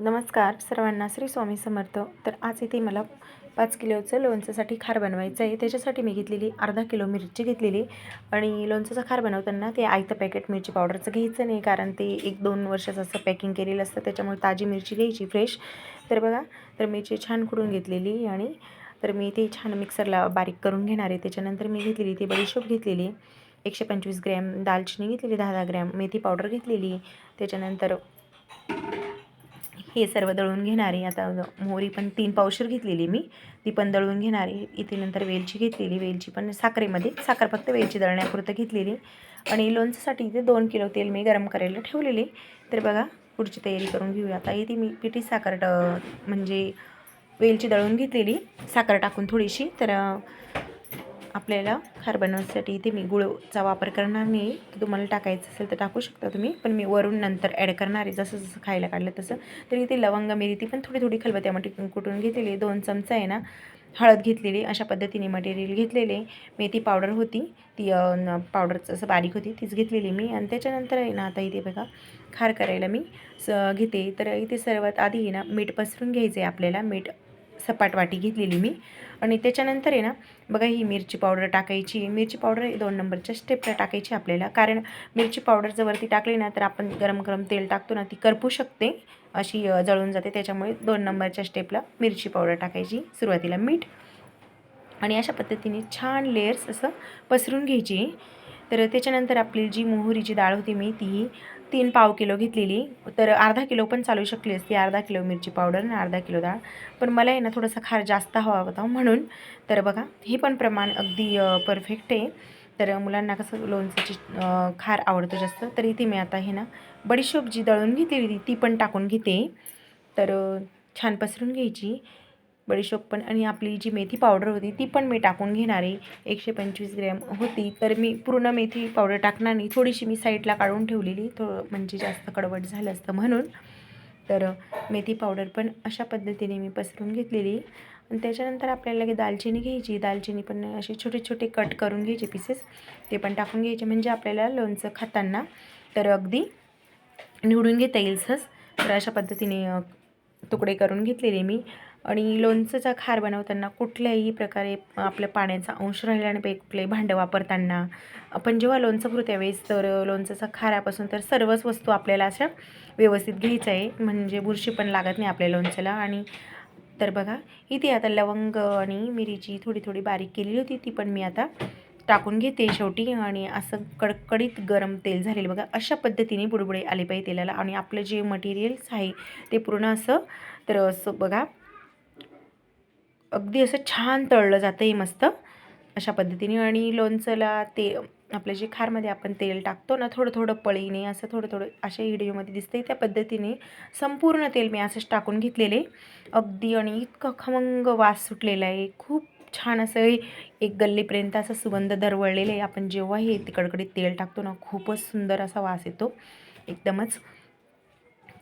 नमस्कार सर्वांना श्री स्वामी समर्थ. तर आज इथे मला पाच किलोचं लोणचंसाठी खार बनवायचं आहे. त्याच्यासाठी मी घेतलेली अर्धा किलो मिरची घेतलेली आणि लोणच्याचा खार बनवताना ते आयतं पॅकेट मिरची पावडरचं घ्यायचं नाही कारण ते एक दोन वर्षाचं असं पॅकिंग केलेलं असतं. त्याच्यामुळे ताजी मिरची घ्यायची फ्रेश तर बघा तर मिरची छान खुडून घेतलेली आणि तर मी ते छान मिक्सरला बारीक करून घेणार आहे. त्याच्यानंतर मी घेतलेली ती बडीशोप घेतलेली एकशे पंचवीस ग्रॅम दालचिनी घेतलेली दहा दहा ग्रॅम मेथी पावडर घेतलेली. त्याच्यानंतर हे सर्व दळून घेणारे आता मोहरी पण तीन पावशर घेतलेली मी. ती पण दळून घेणारी इथे नंतर वेलची घेतलेली वेलची पण साखरेमध्ये. साखर फक्त वेलची दळण्यापुरतं घेतलेली आणि लोणच्यासाठी इथे दोन किलो तेल मी गरम करायला ठेवलेले तर बघा पुढची तयारी करून घेऊया. आता इथे मी पिठी साखर म्हणजे वेलची दळून घेतलेली साखर टाकून थोडीशी. तर आपल्याला खार बनवण्यासाठी इथे मी गुळचा वापर करणार नाही. की तुम्हाला टाकायचं असेल तर टाकू शकता तुम्ही. पण मी वरून नंतर ॲड करणार आहे. जसं जसं खायला काढलं तसं. तर इथे लवंग मिरी ती पण थोडी थोडी खलबत्यामध्ये कुठून घेतलेली दोन चमचा आहे ना हळद घेतलेली अशा पद्धतीने मटेरियल घेतलेले मेथी पावडर होती. ती पावडरचं असं बारीक होती. तीच घेतलेली मी. आणि त्याच्यानंतर आहे ना आता इथे बघा खार करायला मी स घेते. तर इथे सर्वात आधी आहे ना मीठ पसरून घ्यायचं आहे आपल्याला. मीठ सपाट वाटी घेतलेली मी. आणि त्याच्यानंतर आहे ना बघा ही मिरची पावडर टाकायची. मिरची पावडर दोन नंबरच्या स्टेपला टाकायची आपल्याला. कारण मिरची पावडर जर वरती टाकली ना तर आपण गरम गरम तेल टाकतो ना ती करपू शकते. अशी जळून जाते. त्याच्यामुळे दोन नंबरच्या स्टेपला मिरची पावडर टाकायची सुरुवातीला मीठ. आणि अशा पद्धतीने छान लेअर्स असं पसरून घ्यायची. तर त्याच्यानंतर आपली जी मोहरीची डाळ होती मी ती तीन पाव किलो घेतलेली. तर अर्धा किलो पण चालू शकली असती. अर्धा किलो मिरची पावडर आणि अर्धा किलो डाळ. पण मला आहे ना थोडासा खार जास्त हवा होता म्हणून. तर बघा हे पण प्रमाण अगदी परफेक्ट आहे. तर मुलांना कसं लोणचाची खार आवडतं जास्त. तर इथे मी आता हे ना बडीशोप जी दळून घेतलेली ती पण टाकून घेते. तर छान पसरून घ्यायची. बडीशोप पण आणि आपली जी मेथी पावडर होती ती पण मी टाकून घेणार. आहे एकशे पंचवीस ग्रॅम होती. तर मी पूर्ण मेथी पावडर टाकणार नाही थोडीशी मी साईडला काढून ठेवलेली. थो म्हणजे जास्त कडवट झालं असतं म्हणून. तर मेथी पावडर पण अशा पद्धतीने मी पसरून घेतलेली. आणि त्याच्यानंतर आपल्याला दालचिनी घ्यायची. दालचिनी पण असे छोटे छोटे कट करून घ्यायचे पीसेस ते पण टाकून घ्यायचे. म्हणजे आपल्याला लोणचं खाताना तर अगदी निवडून घेता येईल सहज. तर अशा पद्धतीने तुकडे करून घेतलेले मी. आणि लोणचंचा खार बनवताना कुठल्याही प्रकारे आपल्या पाण्याचा अंश राहिला आणि कुठले भांडं वापरताना. आपण जेव्हा लोणचं भरू त्यावेळेस तर लोणचंचा खारापासून तर सर्वच वस्तू आपल्याला अशा व्यवस्थित घ्यायचं आहे. म्हणजे बुरशी पण लागत नाही आपल्या लोणच्याला. आणि तर बघा इथे आता लवंग आणि मिरीची थोडी थोडी बारीक केलेली होती ती पण मी आता टाकून घेते शेवटी. आणि असं कडकडीत गरम तेल झालेलं बघा अशा पद्धतीने बुडबुडे आले पाहिजे तेलाला. आणि आपलं जे मटेरियल्स आहे ते पूर्ण असं तर असं बघा अगदी असं छान तळलं जातं आहे मस्त अशा पद्धतीने. आणि लोणचंला ते आपलं जे खारमध्ये आपण तेल टाकतो ना थोडं थोडं पळीने असं थोडं थोडं अशा व्हिडिओमध्ये दिसते त्या पद्धतीने संपूर्ण तेल मी असंच टाकून घेतलेले. अगदी आणि इतकं खमंग वास सुटलेला आहे. खूप छान असं एक गल्लीपर्यंत असं सुगंध दरवळलेलं आहे. आपण जेव्हा हे तिकडकडे तेल टाकतो ना खूपच सुंदर असा वास येतो. एकदमच.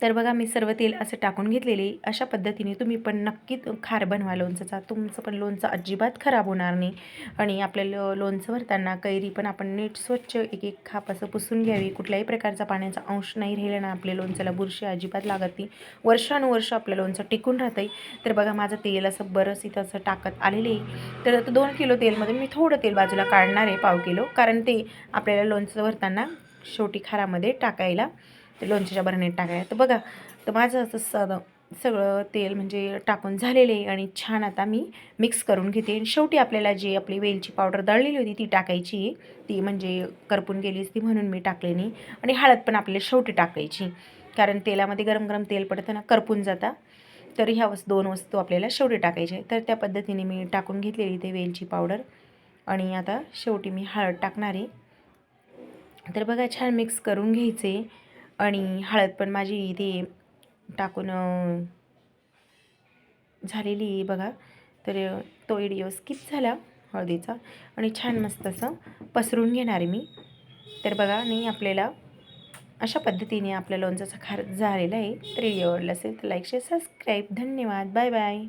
तर बघा मी सर्व तेल असं टाकून घेतलेले. अशा पद्धतीने तुम्ही पण नक्कीच खार बनवा लोणचं तुमचं पण लोणचं अजिबात खराब होणार नाही. आणि आपल्याला लोणचं भरताना कैरी पण आपण नीट स्वच्छ एक एक खाप असं पुसून घ्यावी. कुठल्याही प्रकारचा पाण्याचा अंश नाही राहिला ना आपल्या लोणच्याला. बुरशी अजिबात लागत नाही. वर्षानुवर्ष आपलं लोणचं टिकून राहतं आहे तर बघा माझं तेल असं बरंच इथं असं टाकत आलेलं आहे. तर आता दोन किलो तेलमध्ये मी थोडं तेल बाजूला काढणार आहे पाव किलो. कारण ते आपल्याला लोणचं भरताना शेवटी खारामध्ये टाकायला ते लोणच्याच्या बरणीत टाकायला. तर बघा तर माझं असं स सगळं तेल म्हणजे टाकून झालेलं आहे आणि छान आता मी मिक्स करून घेते. आणि शेवटी आपल्याला जी आपली वेलची पावडर दळलेली होती ती टाकायची. ती म्हणजे करपून गेलीच ती म्हणून मी टाकले नाही. आणि हळद पण आपल्याला शेवटी टाकायची. कारण तेलामध्ये गरम गरम तेल पडतं ना करपून जाता. तर ह्या वस्तू दोन वस्तू आपल्याला शेवटी टाकायचे तर त्या पद्धतीने मी टाकून घेतलेली ते वेलची पावडर. आणि आता शेवटी मी हळद टाकणार आहे. तर बघा छान मिक्स करून घ्यायचे. आणि हळद पण माझी इथे टाकून झालेली बघा. तर तो व्हिडिओ स्किप झाला हळदीचा आणि छान मस्त असं पसरून घेणार आहे मी. तर बघा नाही आपल्याला अशा पद्धतीने आपल्या लोणचाचा खार झालेला आहे. तर व्हिडिओ आवडला असेल तर लाईक शेअर सबस्क्राईब धन्यवाद. Bye bye